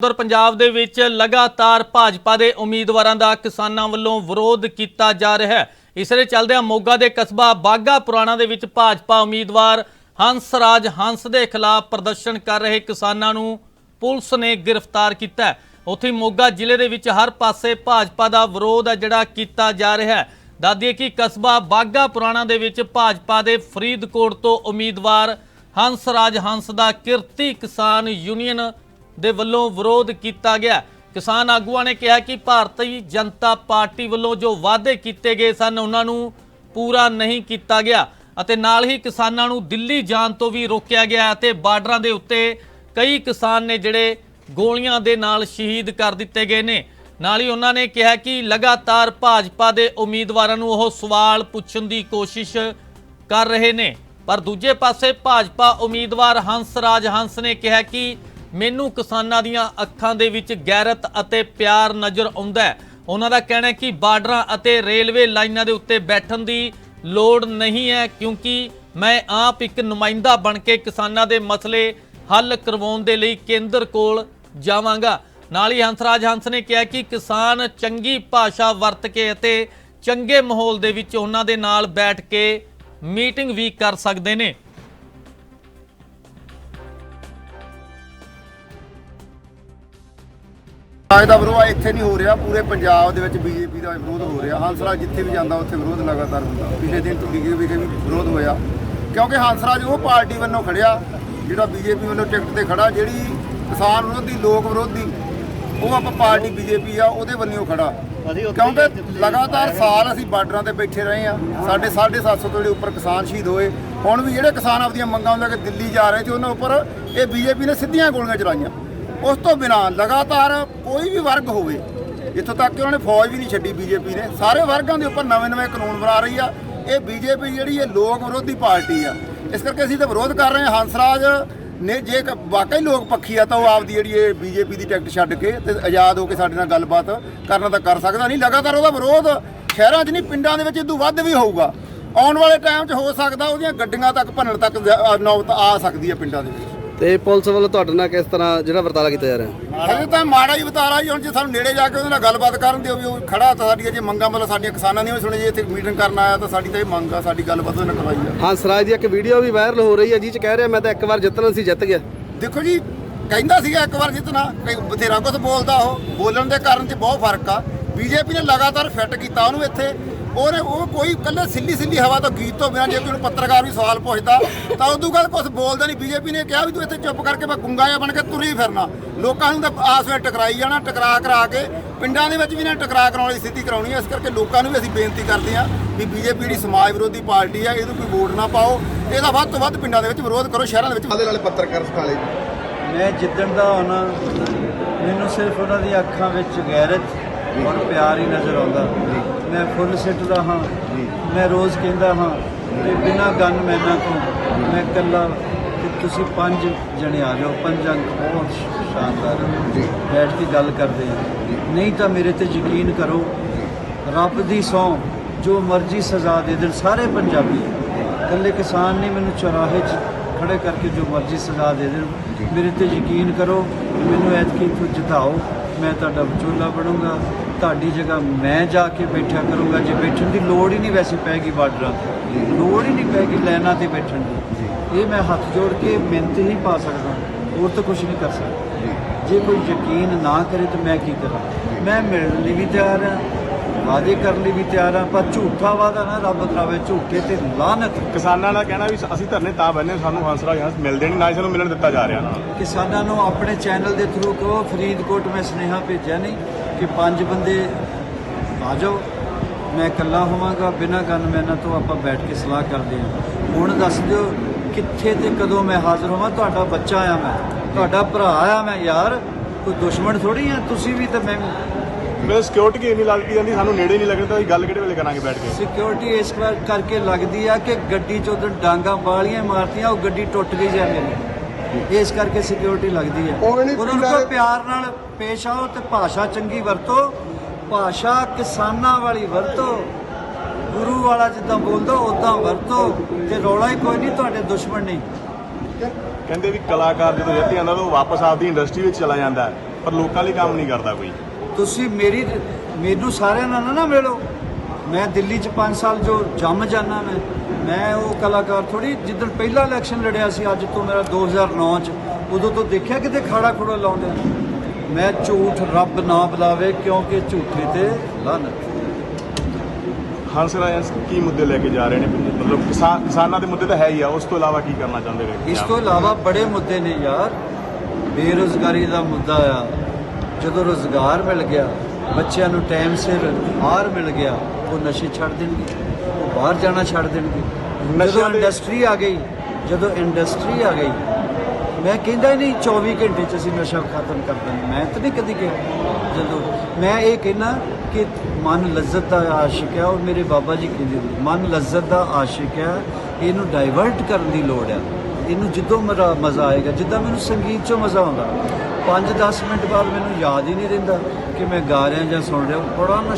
ਉਧਰ ਪੰਜਾਬ ਦੇ ਵਿੱਚ ਲਗਾਤਾਰ ਭਾਜਪਾ ਦੇ ਉਮੀਦਵਾਰਾਂ ਦਾ ਕਿਸਾਨਾਂ ਵੱਲੋਂ ਵਿਰੋਧ ਕੀਤਾ ਜਾ ਰਿਹਾ ਹੈ। ਇਸ ਦੇ ਚੱਲਦਿਆਂ ਮੋਗਾ ਦੇ ਕਸਬਾ ਬਾਗਾ ਪੁਰਾਣਾ ਦੇ ਵਿੱਚ ਭਾਜਪਾ ਉਮੀਦਵਾਰ ਹੰਸ ਰਾਜ ਹੰਸ ਦੇ ਖਿਲਾਫ ਪ੍ਰਦਰਸ਼ਨ ਕਰ ਰਹੇ ਕਿਸਾਨਾਂ ਨੂੰ ਪੁਲਿਸ ਨੇ ਗ੍ਰਿਫਤਾਰ ਕੀਤਾ ਉੱਥੇ ਮੋਗਾ ਜ਼ਿਲ੍ਹੇ ਦੇ ਵਿੱਚ ਹਰ ਪਾਸੇ ਭਾਜਪਾ ਦਾ ਵਿਰੋਧ ਹੈ ਜਿਹੜਾ ਕੀਤਾ ਜਾ ਰਿਹਾ ਹੈ। ਦੱਸਦੀਏ ਕਿ ਕਸਬਾ ਬਾਗਾ ਪੁਰਾਣਾ ਦੇ ਵਿੱਚ ਭਾਜਪਾ ਦੇ ਫਰੀਦਕੋਟ ਤੋਂ ਉਮੀਦਵਾਰ ਹੰਸ ਰਾਜ ਹੰਸ ਦਾ ਕਿਰਤੀ ਕਿਸਾਨ ਯੂਨੀਅਨ ਦੇ ਵੱਲੋਂ ਵਿਰੋਧ ਕੀਤਾ ਗਿਆ। ਕਿਸਾਨ ਆਗੂਆਂ ਨੇ ਕਿਹਾ ਕਿ ਭਾਰਤੀ ਜਨਤਾ ਪਾਰਟੀ ਵੱਲੋਂ ਜੋ ਵਾਅਦੇ ਕੀਤੇ ਗਏ ਸਨ, ਉਹਨਾਂ ਨੂੰ ਪੂਰਾ ਨਹੀਂ ਕੀਤਾ ਗਿਆ ਅਤੇ ਨਾਲ ਹੀ ਕਿਸਾਨਾਂ ਨੂੰ ਦਿੱਲੀ ਜਾਣ ਤੋਂ ਵੀ ਰੋਕਿਆ ਗਿਆ ਅਤੇ ਬਾਰਡਰਾਂ ਦੇ ਉੱਤੇ ਕਈ ਕਿਸਾਨ ਨੇ ਜਿਹੜੇ ਗੋਲੀਆਂ ਦੇ ਨਾਲ ਸ਼ਹੀਦ ਕਰ ਦਿੱਤੇ ਗਏ ਨੇ। ਨਾਲ ਹੀ ਉਹਨਾਂ ਨੇ ਕਿਹਾ ਕਿ ਲਗਾਤਾਰ ਭਾਜਪਾ ਦੇ ਉਮੀਦਵਾਰਾਂ ਨੂੰ ਉਹ ਸਵਾਲ ਪੁੱਛਣ ਦੀ ਕੋਸ਼ਿਸ਼ ਕਰ ਰਹੇ ਨੇ। ਪਰ ਦੂਜੇ ਪਾਸੇ ਭਾਜਪਾ ਉਮੀਦਵਾਰ ਹੰਸ ਰਾਜ ਹੰਸ ਨੇ ਕਿਹਾ ਕਿ ਮੈਨੂੰ ਕਿਸਾਨਾਂ ਦੀਆਂ ਅੱਖਾਂ ਦੇ ਵਿੱਚ ਗੈਰਤ ਅਤੇ ਪਿਆਰ ਨਜ਼ਰ ਆਉਂਦਾ ਹੈ। ਉਹਨਾਂ ਦਾ ਕਹਿਣਾ ਹੈ ਕਿ ਬਾਰਡਰਾਂ ਅਤੇ ਰੇਲਵੇ ਲਾਈਨਾਂ ਦੇ ਉੱਤੇ ਬੈਠਣ ਦੀ ਲੋੜ ਨਹੀਂ ਹੈ, ਕਿਉਂਕਿ ਮੈਂ ਆਪ ਇੱਕ ਨੁਮਾਇੰਦਾ ਬਣ ਕੇ ਕਿਸਾਨਾਂ ਦੇ ਮਸਲੇ ਹੱਲ ਕਰਵਾਉਣ ਦੇ ਲਈ ਕੇਂਦਰ ਕੋਲ ਜਾਵਾਂਗਾ। ਨਾਲ ਹੀ ਹੰਸਰਾਜ ਹੰਸ ਨੇ ਕਿਹਾ ਕਿ ਕਿਸਾਨ ਚੰਗੀ ਭਾਸ਼ਾ ਵਰਤ ਕੇ ਅਤੇ ਚੰਗੇ ਮਾਹੌਲ ਦੇ ਵਿੱਚ ਉਹਨਾਂ ਦੇ ਨਾਲ ਬੈਠ ਕੇ ਮੀਟਿੰਗ ਵੀ ਕਰ ਸਕਦੇ ਨੇ। ਅੱਜ ਦਾ ਵਿਰੋਧ ਇੱਥੇ ਨਹੀਂ ਹੋ ਰਿਹਾ ਪੂਰੇ ਪੰਜਾਬ ਦੇ ਵਿੱਚ ਬੀਜੇਪੀ ਦਾ ਵਿਰੋਧ ਹੋ ਰਿਹਾ। ਹੰਸਰਾਜ ਜਿੱਥੇ ਵੀ ਜਾਂਦਾ ਉੱਥੇ ਵਿਰੋਧ ਲਗਾਤਾਰ ਹੁੰਦਾ। ਪਿਛਲੇ ਦਿਨ ਟੁੱਡੀ ਵਿਖੇ ਵੀ ਵਿਰੋਧ ਹੋਇਆ। ਕਿਉਂਕਿ ਹੰਸਰਾਜ ਉਹ ਪਾਰਟੀ ਵੱਲੋਂ ਖੜਿਆ ਜਿਹੜਾ ਬੀਜੇਪੀ ਵੱਲੋਂ ਟਿਕਟ ਤੇ ਖੜਾ ਜਿਹੜੀ ਕਿਸਾਨ ਵਿਰੋਧੀ ਲੋਕ ਵਿਰੋਧੀ ਉਹ ਆਪਾਂ ਪਾਰਟੀ ਬੀਜੇਪੀ ਆ ਉਹਦੇ ਵੱਲੋਂ ਖੜਾ। ਕਿਉਂਕਿ ਲਗਾਤਾਰ ਸਾਲ ਅਸੀਂ ਬਾਰਡਰਾਂ ਤੇ ਬੈਠੇ ਰਹੇ ਆ। ਸਾਡੇ 750 ਤੋਂ ਜਿਹੜੇ ਉੱਪਰ ਕਿਸਾਨ ਸ਼ਹੀਦ ਹੋਏ ਹੁਣ ਵੀ ਜਿਹੜੇ ਕਿਸਾਨ ਆਪਦੀਆਂ ਮੰਗਾਂ ਲੈ ਕੇ ਦਿੱਲੀ ਜਾ ਰਹੇ ਸੀ ਉਹਨਾਂ ਉੱਪਰ ਇਹ ਬੀਜੇਪੀ ਨੇ ਸਿੱਧੀਆਂ ਗੋਲੀਆਂ ਚਲਾਈਆਂ। ਉਸ ਤੋਂ ਬਿਨਾਂ ਲਗਾਤਾਰ ਕੋਈ ਵੀ ਵਰਗ ਹੋਵੇ, ਇੱਥੋਂ ਤੱਕ ਕਿ ਉਹਨਾਂ ਨੇ ਫੌਜ ਵੀ ਨਹੀਂ ਛੱਡੀ ਬੀਜੇਪੀ ਨੇ। ਸਾਰੇ ਵਰਗਾਂ ਦੇ ਉੱਪਰ ਨਵੇਂ-ਨਵੇਂ ਕਾਨੂੰਨ ਬਣਾ ਰਹੀ ਆ। ਇਹ ਬੀਜੇਪੀ ਜਿਹੜੀ ਇਹ ਲੋਕ ਵਿਰੋਧੀ ਪਾਰਟੀ ਆ। ਇਸ ਕਰਕੇ ਅਸੀਂ ਤਾਂ ਵਿਰੋਧ ਕਰ ਰਹੇ ਹਾਂ। ਹੰਸਰਾਜ ਨੇ ਜੇ ਵਾਕਈ ਲੋਕ ਪੱਖੀ ਆ, ਤਾਂ ਉਹ ਆਪਦੀ ਜਿਹੜੀ ਇਹ ਬੀਜੇਪੀ ਦੀ ਟਿਕਟ ਛੱਡ ਕੇ ਤੇ ਆਜ਼ਾਦ ਹੋ ਕੇ ਸਾਡੇ ਨਾਲ ਗੱਲਬਾਤ ਕਰਨਾ ਤਾਂ ਕਰ ਸਕਦਾ ਨਹੀਂ। ਲਗਾਤਾਰ ਉਹਦਾ ਵਿਰੋਧ ਸ਼ਹਿਰਾਂ 'ਚ ਨਹੀਂ, ਪਿੰਡਾਂ ਦੇ ਵਿੱਚ ਇਦੋਂ ਵੱਧ ਵੀ ਹੋਊਗਾ। ਆਉਣ ਵਾਲੇ ਟਾਈਮ 'ਚ ਹੋ ਸਕਦਾ ਉਹਦੀਆਂ ਗੱਡੀਆਂ ਤੱਕ, ਭੰਨਣ ਤੱਕ ਨੌਬਤ ਆ ਸਕਦੀ ਹੈ ਪਿੰਡਾਂ ਦੇ ਵਿੱਚ। ਤੇ ਪੁਲਿਸ ਵੱਲੋਂ ਤੁਹਾਡੇ ਨਾਲ ਕਿਸ ਤਰ੍ਹਾਂ ਜਿਹੜਾ ਵਰਤਾਰਾ ਕੀਤਾ ਜਾ ਰਿਹਾ? ਹਜੇ ਤਾਂ ਮਾੜਾ ਹੀ ਬਤਾਰਾ ਜੀ ਹੁਣ ਜੇ ਸਾਨੂੰ ਨੇੜੇ ਜਾ ਕੇ ਉਹਦੇ ਨਾਲ ਗੱਲਬਾਤ ਕਰਨ ਦਿਓ ਵੀ ਉਹ ਖੜਾ ਤਾਂ ਸਾਡੀਆਂ ਜੇ ਮੰਗਾਂ ਮਤਲਬ ਸਾਡੀਆਂ ਕਿਸਾਨਾਂ ਦੀਆਂ ਵੀ ਸੁਣੀ ਜੇ ਇੱਥੇ ਮੀਟਿੰਗ ਕਰਨ ਆਇਆ ਤਾਂ ਸਾਡੀ ਤਾਂ ਇਹ ਮੰਗ ਆ ਸਾਡੀ ਗੱਲਬਾਤ ਉਹਦੇ ਨਾਲ ਕਰਵਾਈ ਆ। ਹੰਸਰਾਜ ਦੀ ਇੱਕ ਵੀਡੀਓ ਵੀ ਵਾਇਰਲ ਹੋ ਰਹੀ ਹੈ ਜਿਹ ਚ ਕਹਿ ਰਿਹਾ ਮੈਂ ਤਾਂ ਇੱਕ ਵਾਰ ਜਿੱਤਣਾ ਸੀ ਜਿੱਤ ਗਿਆ। ਦੇਖੋ ਜੀ ਕਹਿੰਦਾ ਸੀਗਾ ਇੱਕ ਵਾਰ ਜਿੱਤਣਾ ਕਈ ਬਥੇਰਾ ਕੁਝ ਬੋਲਦਾ ਉਹ। ਬੋਲਣ ਦੇ ਕਾਰਨ 'ਚ ਬਹੁਤ ਫ਼ਰਕ ਆ। ਬੀਜੇਪੀ ਨੇ ਲਗਾਤਾਰ ਫਿੱਟ ਕੀਤਾ ਉਹਨੂੰ ਇੱਥੇ। ਉਹਨੇ ਉਹ ਕੋਈ ਕੱਲੇ ਸਿੱਲੀ ਸਿੱਲੀ ਹਵਾ ਤੋਂ ਗੀਤ ਤੋਂ ਬਿਨਾਂ ਜੇ ਕੋਈ ਪੱਤਰਕਾਰ ਵੀ ਸਵਾਲ ਪੁੱਛਦਾ ਤਾਂ ਉਦੋਂ ਗੱਲ ਕੁਝ ਬੋਲਦਾ ਨਹੀਂ। ਬੀਜੇਪੀ ਨੇ ਕਿਹਾ ਵੀ ਤੂੰ ਇੱਥੇ ਚੁੱਪ ਕਰਕੇ ਮੈਂ ਗੁੰਗਾ ਜਿਹਾ ਬਣ ਕੇ ਤੁਰੀ ਫਿਰਨਾ। ਲੋਕਾਂ ਨੂੰ ਤਾਂ ਆਸ ਵਿੱਚ ਟਕਰਾਈ ਜਾਣਾ ਟਕਰਾ ਕਰਾ ਕੇ ਪਿੰਡਾਂ ਦੇ ਵਿੱਚ ਵੀ ਨੇ ਟਕਰਾ ਕਰਾਉਣ ਦੀ ਸਥਿਤੀ ਕਰਾਉਣੀ ਹੈ। ਇਸ ਕਰਕੇ ਲੋਕਾਂ ਨੂੰ ਵੀ ਅਸੀਂ ਬੇਨਤੀ ਕਰਦੇ ਹਾਂ ਵੀ ਬੀਜੇਪੀ ਜਿਹੜੀ ਸਮਾਜ ਵਿਰੋਧੀ ਪਾਰਟੀ ਆ ਇਹਨੂੰ ਕੋਈ ਵੋਟ ਨਾ ਪਾਓ। ਇਹਦਾ ਵੱਧ ਤੋਂ ਵੱਧ ਪਿੰਡਾਂ ਦੇ ਵਿੱਚ ਵਿਰੋਧ ਕਰੋ ਸ਼ਹਿਰਾਂ ਦੇ ਵਿੱਚ। ਵਾਲੇ ਵਾਲੇ ਪੱਤਰਕਾਰ ਸਿਖਾਲੇ ਮੈਂ ਜਿੱਦਣ ਦਾ ਆਉਣਾ ਮੈਨੂੰ ਸਿਰਫ ਉਹਨਾਂ ਦੀਆਂ ਅੱਖਾਂ ਵਿੱਚ ਗੈਰਤ ਔਰ ਪਿਆਰ ਹੀ ਨਜ਼ਰ ਆਉਂਦਾ। ਮੈਂ ਫੁੱਲ ਸਿੱਟਦਾ ਹਾਂ। ਮੈਂ ਰੋਜ਼ ਕਹਿੰਦਾ ਹਾਂ ਕਿ ਬਿਨਾਂ ਗਨ ਮੈਨਾਂ ਤੋਂ ਮੈਂ ਇਕੱਲਾ ਕਿ ਤੁਸੀਂ ਪੰਜ ਜਣੇ ਆ ਜਾਓ। ਪੰਜ ਬਹੁਤ ਸ਼ਾਨਦਾਰ। ਬੈਠ ਕੇ ਗੱਲ ਕਰਦੇ ਹਾਂ ਨਹੀਂ ਤਾਂ ਮੇਰੇ ਤੇ ਯਕੀਨ ਕਰੋ ਰੱਬ ਦੀ ਸੌ ਜੋ ਮਰਜ਼ੀ ਸਜ਼ਾ ਦੇ ਦੇਣ ਸਾਰੇ ਪੰਜਾਬੀ ਇਕੱਲੇ ਕਿਸਾਨ ਨਹੀਂ ਮੈਨੂੰ ਚੌਰਾਹੇ 'ਚ ਖੜੇ ਕਰਕੇ ਜੋ ਮਰਜ਼ੀ ਸਜ਼ਾ ਦੇ ਦੇਣ ਮੇਰੇ ਤੇ ਯਕੀਨ ਕਰੋ ਮੈਨੂੰ ਐਤਕੀ ਇੱਥੋਂ ਜਿਤਾਓ। ਮੈਂ ਤੁਹਾਡਾ ਵਿਚੋਲਾ ਬਣੂੰਗਾ ਤੁਹਾਡੀ ਜਗ੍ਹਾ ਮੈਂ ਜਾ ਕੇ ਬੈਠਾ ਕਰੂੰਗਾ। ਜੇ ਬੈਠਣ ਦੀ ਲੋੜ ਹੀ ਨਹੀਂ ਵੈਸੇ ਪੈਗੀ ਬਾਰਡਰਾਂ ਤੇ। ਲੋੜ ਹੀ ਨਹੀਂ ਪੈਗੀ ਲਾਈਨਾਂ ਤੇ ਬੈਠਣ ਦੀ। ਇਹ ਮੈਂ ਹੱਥ ਜੋੜ ਕੇ ਮਿਹਨਤ ਹੀ ਪਾ ਸਕਦਾ ਹੋਰ ਤਾਂ ਕੁਝ ਨਹੀਂ ਕਰ ਸਕਦਾ। ਜੇ। ਕੋਈ ਯਕੀਨ ਨਾ ਕਰੇ ਤਾਂ ਮੈਂ ਕੀ ਕਰਾਂ? ਮੈਂ ਮਿਲਣ ਲਈ ਵੀ ਤਿਆਰ ਹਾਂ ਵਾਅਦੇ ਕਰਨ ਲਈ ਵੀ ਤਿਆਰ ਹਾਂ ਪਰ ਝੂਠਾ ਵਾਅਦਾ ਨਾ ਰੱਬ ਕਰਾਵੇ ਝੂਠੇ ਤੇ ਲਾਨਤ ਕਿਸਾਨਾਂ ਦਾ ਕਹਿਣਾ ਵੀ ਅਸੀਂ ਧਰਨੇ ਤਾਂ ਬੰਨੇ ਸਾਨੂੰ ਹੰਸਰਾਜ ਹੰਸ ਮਿਲਦੇ ਨਹੀਂ ਨਾ ਸਾਨੂੰ ਮਿਲਣ ਦਿੱਤਾ ਜਾ ਰਿਹਾ ਕਿਸਾਨਾਂ ਨੂੰ ਆਪਣੇ ਚੈਨਲ ਦੇ ਥਰੂ ਕਹੋ ਫਰੀਦਕੋਟ ਮੈਂ ਸੁਨੇਹਾ ਭੇਜਿਆ ਨਹੀਂ ਕਿ ਪੰਜ ਬੰਦੇ ਆ ਜਾਓ। ਮੈਂ ਇਕੱਲਾ ਹੋਵਾਂਗਾ ਬਿਨਾਂ ਗਨਮੈਨਾਂ ਤੋਂ ਆਪਾਂ ਬੈਠ ਕੇ ਸਲਾਹ ਕਰਦੇ ਹਾਂ। ਹੁਣ ਦੱਸ ਦਿਓ ਕਿੱਥੇ ਤੇ ਕਦੋਂ ਮੈਂ ਹਾਜ਼ਰ ਹੋਵਾਂ? ਤੁਹਾਡਾ ਬੱਚਾ ਆ ਮੈਂ ਤੁਹਾਡਾ ਭਰਾ ਆ ਮੈਂ ਯਾਰ। ਕੋਈ ਦੁਸ਼ਮਣ ਥੋੜੀ ਆ? ਤੁਸੀਂ ਵੀ ਤਾਂ ਮੈਂ ਮੇਰੇ ਸਿਕਿਉਰਿਟੀ ਇੰਨੀ ਲੱਗਦੀ ਜਾਂਦੀ ਸਾਨੂੰ ਨੇੜੇ ਨਹੀਂ ਲੱਗਦਾ ਅਸੀਂ ਗੱਲ ਕਿਹੜੇ ਵੇਲੇ ਕਰਾਂਗੇ ਬੈਠ ਕੇ? ਸਿਕਿਉਰਿਟੀ ਇਸ ਵਾਰ ਕਰਕੇ ਲੱਗਦੀ ਆ ਕਿ ਗੱਡੀ 'ਚ ਉਧਰ ਡਾਂਗਾ ਬਾਲੀਆਂ ਮਾਰਤੀਆਂ ਉਹ ਗੱਡੀ ਟੁੱਟ ਗਈ ਜਾਂ ਮੇਰੀ ਇਸ ਕਰਕੇ ਸਿਕਿਉਰਿਟੀ ਲੱਗਦੀ ਆ। ਉਹਨਾਂ ਨੂੰ ਪਿਆਰ ਨਾਲ ਪੇਸ਼ ਆਓ ਤੇ ਭਾਸ਼ਾ ਚੰਗੀ ਵਰਤੋ। ਭਾਸ਼ਾ ਕਿਸਾਨਾਂ ਵਾਲੀ ਵਰਤੋ। ਗੁਰੂ ਵਾਲਾ ਜਿੱਦਾਂ ਬੋਲਦਾ ਉਦਾਂ ਵਰਤੋ। ਤੇ ਰੌਲਾ ਹੀ ਕੋਈ ਨਹੀਂ ਤੁਹਾਡੇ ਦੁਸ਼ਮਣ ਨਹੀਂ। ਕਹਿੰਦੇ ਵੀ ਕਲਾਕਾਰ ਜਦੋਂ ਜਿੱਤ ਜਾਂਦਾ ਤਾਂ ਉਹ ਵਾਪਸ ਆਪਦੀ ਇੰਡਸਟਰੀ ਵਿੱਚ ਚਲਾ ਜਾਂਦਾ ਪਰ ਲੋਕਾਂ ਲਈ ਕੰਮ ਨਹੀਂ ਕਰਦਾ ਕੋਈ। ਤੁਸੀਂ ਮੇਰੀ ਮੈਨੂੰ ਸਾਰਿਆਂ ਨਾਲ ਨਾ ਮਿਲੋ। ਮੈਂ ਦਿੱਲੀ 'ਚ 5 ਸਾਲ ਜੋ ਜੰਮ ਜਾਣਾ ਮੈਂ। ਮੈਂ ਉਹ ਕਲਾਕਾਰ ਥੋੜੀ ਜਿੱਦਣ ਪਹਿਲਾ ਇਲੈਕਸ਼ਨ ਲੜਿਆ ਸੀ ਅੱਜ ਤੋਂ ਮੇਰਾ 2009 'ਚ। ਉਦੋਂ ਤੋਂ ਦੇਖਿਆ ਕਿਤੇ ਖਾੜਾ ਖੋੜਾ ਲਾਉਂਦੇ ਮੈਂ ਝੂਠ ਰੱਬ ਨਾ ਬੁਲਾਵੇ ਕਿਉਂਕਿ ਝੂਠੇ ਤੇ ਲਾਨਤ ਹੰਸਰਾਜ ਕੀ ਮੁੱਦੇ ਲੈ ਕੇ ਜਾ ਰਹੇ ਨੇ? ਮਤਲਬ ਕਿਸਾਨਾਂ ਦੇ ਮੁੱਦੇ ਤਾਂ ਹੈ ਹੀ ਆ। ਉਸ ਤੋਂ ਇਲਾਵਾ ਕੀ ਕਰਨਾ ਚਾਹੁੰਦੇ ਨੇ? ਇਸ ਤੋਂ ਇਲਾਵਾ ਬੜੇ ਮੁੱਦੇ ਨੇ ਯਾਰ। ਬੇਰੁਜ਼ਗਾਰੀ ਦਾ ਮੁੱਦਾ ਆ। ਜਦੋਂ ਰੋਜ਼ਗਾਰ ਮਿਲ ਗਿਆ ਬੱਚਿਆਂ ਨੂੰ ਟਾਈਮ ਸਿਰ ਆਹਾਰ ਮਿਲ ਗਿਆ ਉਹ ਨਸ਼ੇ ਛੱਡ ਦੇਣਗੇ ਉਹ ਬਾਹਰ ਜਾਣਾ ਛੱਡ ਦੇਣਗੇ। ਜਦੋਂ ਇੰਡਸਟਰੀ ਆ ਗਈ ਜਦੋਂ ਇੰਡਸਟਰੀ ਆ ਗਈ ਮੈਂ ਕਹਿੰਦਾ ਨਹੀਂ 24 ਘੰਟੇ ਚ ਅਸੀਂ ਨਸ਼ਾ ਖਤਮ ਕਰ ਦਿੰਦੇ। ਮੈਂ ਤਾਂ ਨਹੀਂ ਕਦੀ ਕਿਹਾ। ਜਦੋਂ ਮੈਂ ਇਹ ਕਹਿਣਾ ਕਿ ਮਨ ਲੱਜ਼ਤ ਦਾ ਆਸ਼ਿਕ ਹੈ ਔਰ ਮੇਰੇ ਬਾਬਾ ਜੀ ਕਹਿੰਦੇ ਮਨ ਲੱਜ਼ਤ ਦਾ ਆਸ਼ਿਕ ਹੈ ਇਹਨੂੰ ਡਾਈਵਰਟ ਕਰਨ ਦੀ ਲੋੜ ਹੈ ਇਹਨੂੰ ਜਿੱਦੋਂ ਮੇਰਾ ਮਜ਼ਾ ਆਏਗਾ, ਜਿੱਦਾਂ ਮੈਨੂੰ ਸੰਗੀਤ 'ਚੋਂ ਮਜ਼ਾ ਆਉਂਦਾ 5-10 ਮਿੰਟ ਬਾਅਦ ਮੈਨੂੰ ਯਾਦ ਹੀ ਨਹੀਂ ਰਹਿੰਦਾ ਕਿ ਮੈਂ ਗਾ ਰਿਹਾ ਜਾਂ ਸੁਣ ਰਿਹਾ, ਬੜਾ ਨਸ਼ਾ